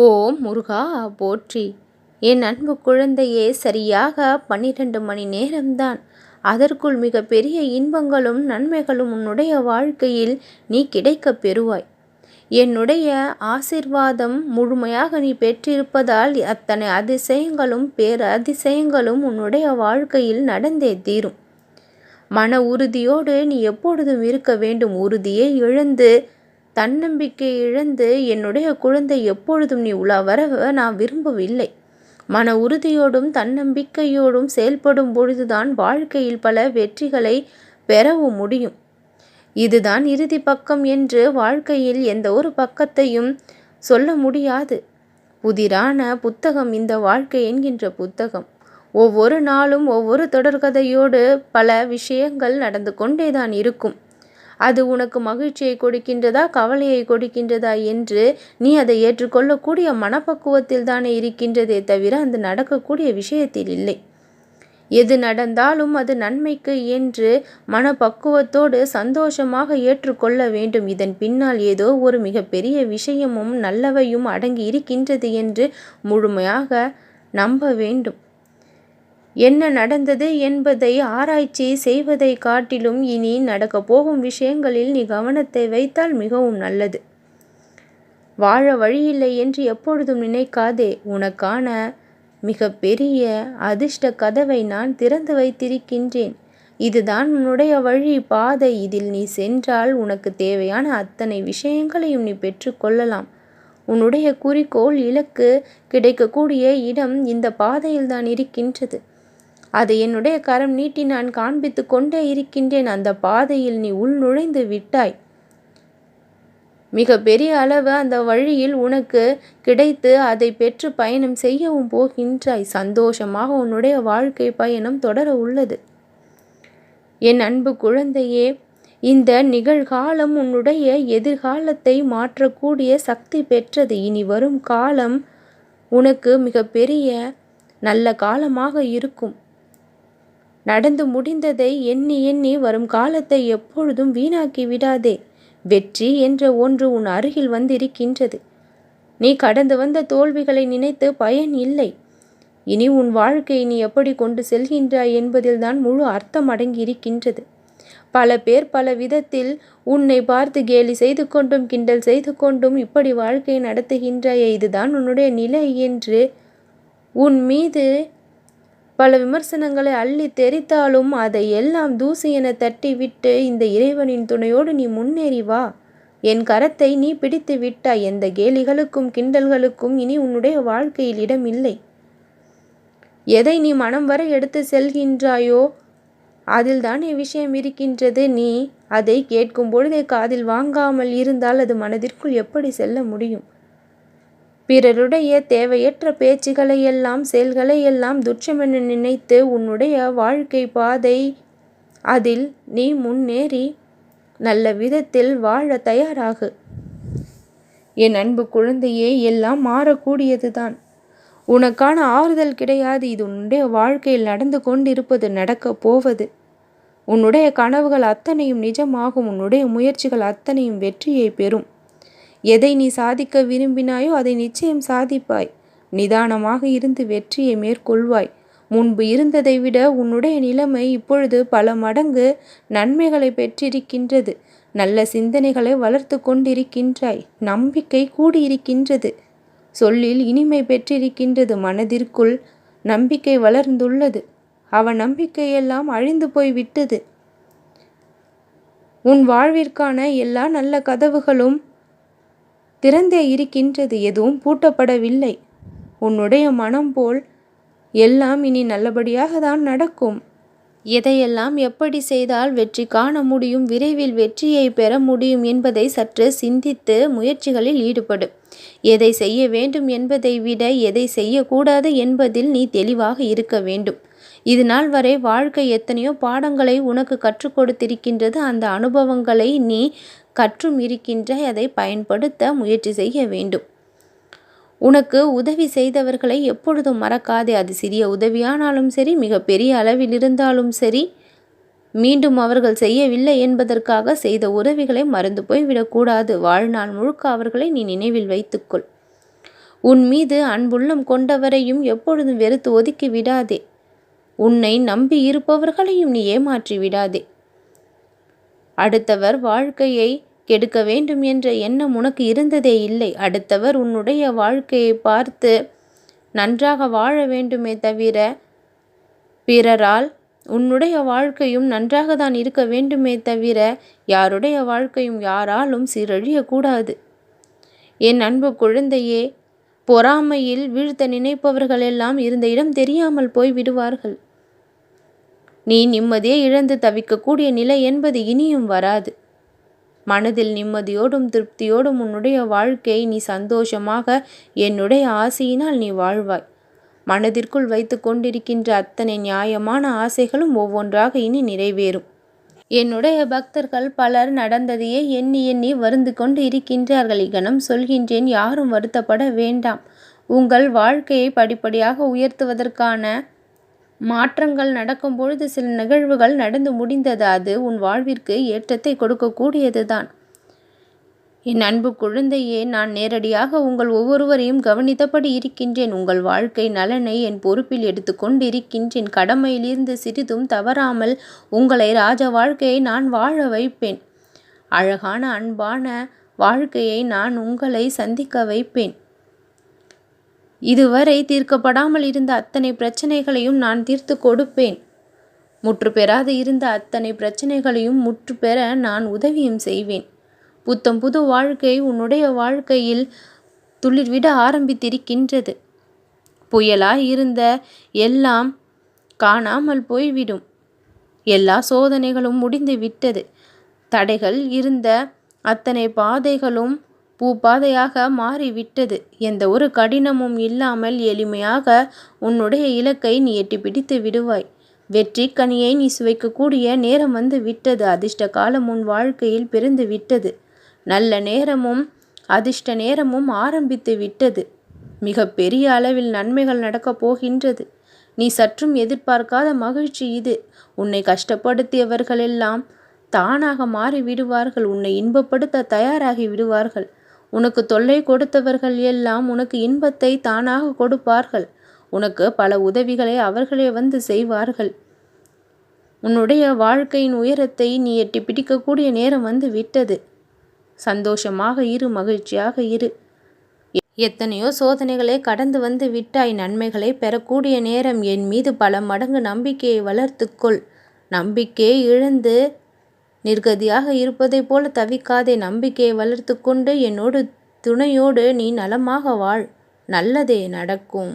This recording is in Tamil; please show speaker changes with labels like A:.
A: ஓம் முருகா போற்றி. என் அன்பு குழந்தையே சரியாக பன்னிரண்டு மணி நேரம்தான். அதற்குள் மிக பெரிய இன்பங்களும் நன்மைகளும் உன்னுடைய வாழ்க்கையில் நீ கிடைக்கப் பெறுவாய். என்னுடைய ஆசிர்வாதம் முழுமையாக நீ பெற்றிருப்பதால் அத்தனை அதிசயங்களும் பேர அதிசயங்களும் உன்னுடைய வாழ்க்கையில் நடந்தே தீரும். மன உறுதியோடு நீ எப்பொழுதும் இருக்க வேண்டும். உறுதியை இழந்து தன்னம்பிக்கை இழந்து என்னுடைய குழந்தை எப்பொழுதும் நீ உலா வர நான் விரும்பவில்லை. மன உறுதியோடும் தன்னம்பிக்கையோடும் செயல்படும் பொழுதுதான் வாழ்க்கையில் பல வெற்றிகளை பெறவும் முடியும். இதுதான் இறுதி பக்கம் என்று வாழ்க்கையில் எந்த ஒரு பக்கத்தையும் சொல்ல முடியாது. புதிரான புத்தகம் இந்த வாழ்க்கை என்கின்ற புத்தகம். ஒவ்வொரு நாளும் ஒவ்வொரு தொடர்கதையோடு பல விஷயங்கள் நடந்து கொண்டேதான் இருக்கும். அது உனக்கு மகிழ்ச்சியை கொடுக்கின்றதா கவலையை கொடுக்கின்றதா என்று நீ அதை ஏற்றுக்கொள்ளக்கூடிய மனப்பக்குவத்தில் தானே இருக்கின்றதே தவிர அந்த நடக்கக்கூடிய விஷயத்தில் இல்லை. எது நடந்தாலும் அது நன்மைக்கு என்று மனப்பக்குவத்தோடு சந்தோஷமாக ஏற்றுக்கொள்ள வேண்டும். இதன் பின்னால் ஏதோ ஒரு மிகப்பெரிய விஷயமும் நல்லவையும் அடங்கி இருக்கின்றது என்று முழுமையாக நம்ப வேண்டும். என்ன நடந்தது என்பதை ஆராய்ச்சி செய்வதை காட்டிலும் இனி நடக்கப் போகும் விஷயங்களில் நீ கவனத்தை வைத்தால் மிகவும் நல்லது. வாழ வழியில்லை என்று எப்பொழுதும் நினைக்காதே. உனக்கான மிக பெரிய அதிர்ஷ்ட கதவை நான் திறந்து வைத்திருக்கின்றேன். இதுதான் உன்னுடைய வழி பாதை. இதில் நீ சென்றால் உனக்கு தேவையான அத்தனை விஷயங்களையும் நீ பெற்றுக்கொள்ளலாம் உன்னுடைய குறிக்கோள் இலக்கு கிடைக்கக்கூடிய இடம் இந்த பாதையில் தான் இருக்கின்றது. அதை என்னுடைய கரம் நீட்டி நான் காண்பித்து கொண்டே இருக்கின்றேன். அந்த பாதையில் நீ உள் நுழைந்து விட்டாய். மிக பெரிய அளவு அந்த வழியில் உனக்கு கிடைத்து அதை பெற்று பயணம் செய்யவும் போகின்றாய். சந்தோஷமாக உன்னுடைய வாழ்க்கை பயணம் தொடர உள்ளது. என் அன்பு குழந்தையே இந்த நிகழ்காலம் உன்னுடைய எதிர்காலத்தை மாற்றக்கூடிய சக்தி பெற்றது. இனி வரும் காலம் உனக்கு மிகப்பெரிய நல்ல காலமாக இருக்கும். நடந்து முடிந்ததை எண்ணி எண்ணி வரும் காலத்தை எப்பொழுதும் வீணாக்கி விடாதே. வெற்றி என்ற ஒன்று உன் அருகில் வந்திருக்கின்றது. நீ கடந்து வந்த தோல்விகளை நினைத்து பயன் இல்லை. இனி உன் வாழ்க்கையை நீ எப்படி கொண்டு செல்கின்றாய் என்பதில்தான் முழு அர்த்தம் அடங்கியிருக்கின்றது பல பேர் பல விதத்தில் உன்னை பார்த்து கேலி செய்து கொண்டும் கிண்டல் செய்து கொண்டும் இப்படி வாழ்க்கையை நடத்துகின்றாயே. இதுதான் உன்னுடைய நிலை என்று உன் மீது பல விமர்சனங்களை அள்ளி தெரித்தாலும் அதை எல்லாம் தூசி என தட்டிவிட்டு இந்த இறைவனின் துணையோடு நீ முன்னேறி வா. என் கரத்தை நீ பிடித்து விட்டாய். எந்த கேலிகளுக்கும் கிண்டல்களுக்கும் இனி உன்னுடைய வாழ்க்கையில் இடம் இல்லை. எதை நீ மனம் வரை எடுத்து செல்கின்றாயோ அதில் தானே விஷயம் இருக்கின்றது. நீ அதை கேட்கும் பொழுதே காதில் வாங்காமல் இருந்தால் அது மனதிற்குள் எப்படி செல்ல முடியும்? பிறருடைய தேவையற்ற பேச்சுகளை எல்லாம் செயல்களை எல்லாம் துச்சமென நினைத்து உன்னுடைய வாழ்க்கை பாதை அதில் நீ முன்னேறி நல்ல விதத்தில் வாழ தயாராகு. என் அன்பு குழந்தையே எல்லாம் மாறக்கூடியதுதான். உனக்கான ஆறுதல் கிடையாது. இது உன்னுடைய வாழ்க்கையில் நடந்து கொண்டிருப்பது நடக்கப் போவது. உன்னுடைய கனவுகள் அத்தனையும் நிஜமாகும். உன்னுடைய முயற்சிகள் அத்தனையும் வெற்றியை பெறும். எதை நீ சாதிக்க விரும்பினாயோ அதை நிச்சயம் சாதிப்பாய். நிதானமாக இருந்து வெற்றியை மேற்கொள்வாய். முன்பு இருந்ததை விட உன்னுடைய நிலைமை இப்பொழுது பல மடங்கு நன்மைகளை பெற்றிருக்கின்றது. நல்ல சிந்தனைகளை வளர்த்து கொண்டிருக்கின்றாய். நம்பிக்கை கூடியிருக்கின்றது. சொல்லில் இனிமை பெற்றிருக்கின்றது. மனதிற்குள் நம்பிக்கை வளர்ந்துள்ளது. அவன் நம்பிக்கையெல்லாம் அழிந்து போய் விட்டது. உன் வாழ்விற்கான எல்லா நல்ல கதவுகளும் திறந்தே இருக்கின்றது எதுவும் பூட்டப்படவில்லை. உன்னுடைய மனம் போல் எல்லாம் இனி நல்லபடியாக தான் நடக்கும். எதையெல்லாம் எப்படி செய்தால் வெற்றி காண முடியும் விரைவில் வெற்றியை பெற முடியும் என்பதை சற்று சிந்தித்து முயற்சிகளில் ஈடுபடு. எதை செய்ய வேண்டும் என்பதை விட எதை செய்யக்கூடாது என்பதில் நீ தெளிவாக இருக்க வேண்டும். இது நாள் வரை வாழ்க்கை எத்தனையோ பாடங்களை உனக்கு கற்றுக் கொடுத்திருக்கின்றது. அந்த அனுபவங்களை நீ கற்றும் இருக்கின்ற அதை பயன்படுத்த முயற்சி செய்ய வேண்டும். உனக்கு உதவி செய்தவர்களை எப்பொழுதும் மறக்காதே. அது சிறிய உதவியானாலும் சரி மிகப்பெரிய அளவில் இருந்தாலும் சரி மீண்டும் அவர்கள் செய்யவில்லை என்பதற்காக செய்த உதவிகளை மறந்து போய் விடக்கூடாது. வாழ்நாள் முழுக்க அவர்களை நீ நினைவில் வைத்துக்கொள். உன் மீது அன்புள்ளம் கொண்டவரையும் எப்பொழுதும் வெறுத்து ஒதுக்கி விடாதே. உன்னை நம்பி இருப்பவர்களையும் நீ ஏமாற்றி விடாதே அடுத்தவர் வாழ்க்கையை கெடுக்க வேண்டும் என்ற எண்ணம் உனக்கு இருந்ததே இல்லை. அடுத்தவர் உன்னுடைய வாழ்க்கையை பார்த்து நன்றாக வாழ வேண்டுமே தவிர பிறரால் உன்னுடைய வாழ்க்கையும் நன்றாக தான் இருக்க வேண்டுமே தவிர யாருடைய வாழ்க்கையும் யாராலும் சீரழியக்கூடாது. என் அன்பு குழந்தையே பொறாமையில் வீழ்த்த நினைப்பவர்கள் எல்லாம் இருந்த இடம் தெரியாமல் போய் விடுவார்கள் நீ நிம்மதியை இழந்து தவிக்கக்கூடிய நிலை என்பது இனியும் வராது. மனதில் நிம்மதியோடும் திருப்தியோடும் உன்னுடைய வாழ்க்கையை நீ சந்தோஷமாக என்னுடைய ஆசையினால் நீ வாழ்வாய். மனதிற்குள் வைத்து கொண்டிருக்கின்ற அத்தனை நியாயமான ஆசைகளும் ஒவ்வொன்றாக இனி நிறைவேறும். என்னுடைய பக்தர்கள் பலர் நடந்ததையே எண்ணி எண்ணி வருந்து கொண்டு இருக்கின்றார்கள். இகனம் சொல்கின்றேன் யாரும் வருத்தப்பட வேண்டாம். உங்கள் வாழ்க்கையை படிப்படியாக உயர்த்துவதற்கான மாற்றங்கள் நடக்கும் பொழுது சில நிகழ்வுகள் நடந்து முடிந்தது அது உன் வாழ்விற்கு ஏற்றத்தை கொடுக்கக்கூடியதுதான் என் அன்பு குழந்தையே நான் நேரடியாக உங்கள் ஒவ்வொருவரையும் கவனித்தபடி இருக்கின்றேன். உங்கள் வாழ்க்கை நலனை என் பொறுப்பில் எடுத்துக்கொண்டு இருக்கின்றேன் கடமையிலிருந்து சிறிதும் தவறாமல் உங்களை ராஜ வாழ்க்கையை நான் வாழ வைப்பேன். அழகான அன்பான வாழ்க்கையை நான் உங்களை சந்திக்க வைப்பேன். இதுவரை தீர்க்கப்படாமல் இருந்த அத்தனை பிரச்சனைகளையும் நான் தீர்த்து கொடுப்பேன். முற்று பெறாது இருந்த அத்தனை பிரச்சனைகளையும் முற்று பெற நான் உதவியும் செய்வேன். புத்தம் புது வாழ்க்கை உன்னுடைய வாழ்க்கையில் துளிர்விட ஆரம்பித்திருக்கின்றது. புயலாய் இருந்த எல்லாம் காணாமல் போய்விடும். எல்லா சோதனைகளும் முடிந்து விட்டது தடைகள் இருந்த அத்தனை பாதைகளும் பூப்பாதையாக மாறிவிட்டது. எந்த ஒரு கடினமும் இல்லாமல் எளிமையாக உன்னுடைய இலக்கை நீ எட்டி பிடித்து விடுவாய். வெற்றி கனியை நீ சுவைக்கக்கூடிய நேரம் வந்து விட்டது. அதிர்ஷ்ட காலம் உன் வாழ்க்கையில் பிறந்து விட்டது. நல்ல நேரமும் அதிர்ஷ்ட நேரமும் ஆரம்பித்து விட்டது. மிக பெரிய அளவில் நன்மைகள் நடக்கப் போகின்றது. நீ சற்றும் எதிர்பார்க்காத மகிழ்ச்சி இது. உன்னை கஷ்டப்படுத்தியவர்களெல்லாம் தானாக மாறி விடுவார்கள் உன்னை இன்பப்படுத்த தயாராகி விடுவார்கள். உனக்கு தொல்லை கொடுத்தவர்கள் எல்லாம் உனக்கு இன்பத்தை தானாக கொடுப்பார்கள். உனக்கு பல உதவிகளை அவர்களே வந்து செய்வார்கள். உன்னுடைய வாழ்க்கையின் உயரத்தை நீ எட்டி பிடிக்கக்கூடிய நேரம் வந்து விட்டது. சந்தோஷமாக இரு மகிழ்ச்சியாக இரு. எத்தனையோ சோதனைகளை கடந்து வந்து விட்டாய். நன்மைகளை பெறக்கூடிய நேரம் என் மீது பல மடங்கு நம்பிக்கையை வளர்த்துக்கொள் நம்பிக்கையை இழந்து நிர்கதியாக இருப்பதைப் போல தவிக்காதே நம்பிக்கையை வளர்த்து கொண்டு என்னோடு துணையோடு நீ நலமாக வாழ். நல்லதே நடக்கும்.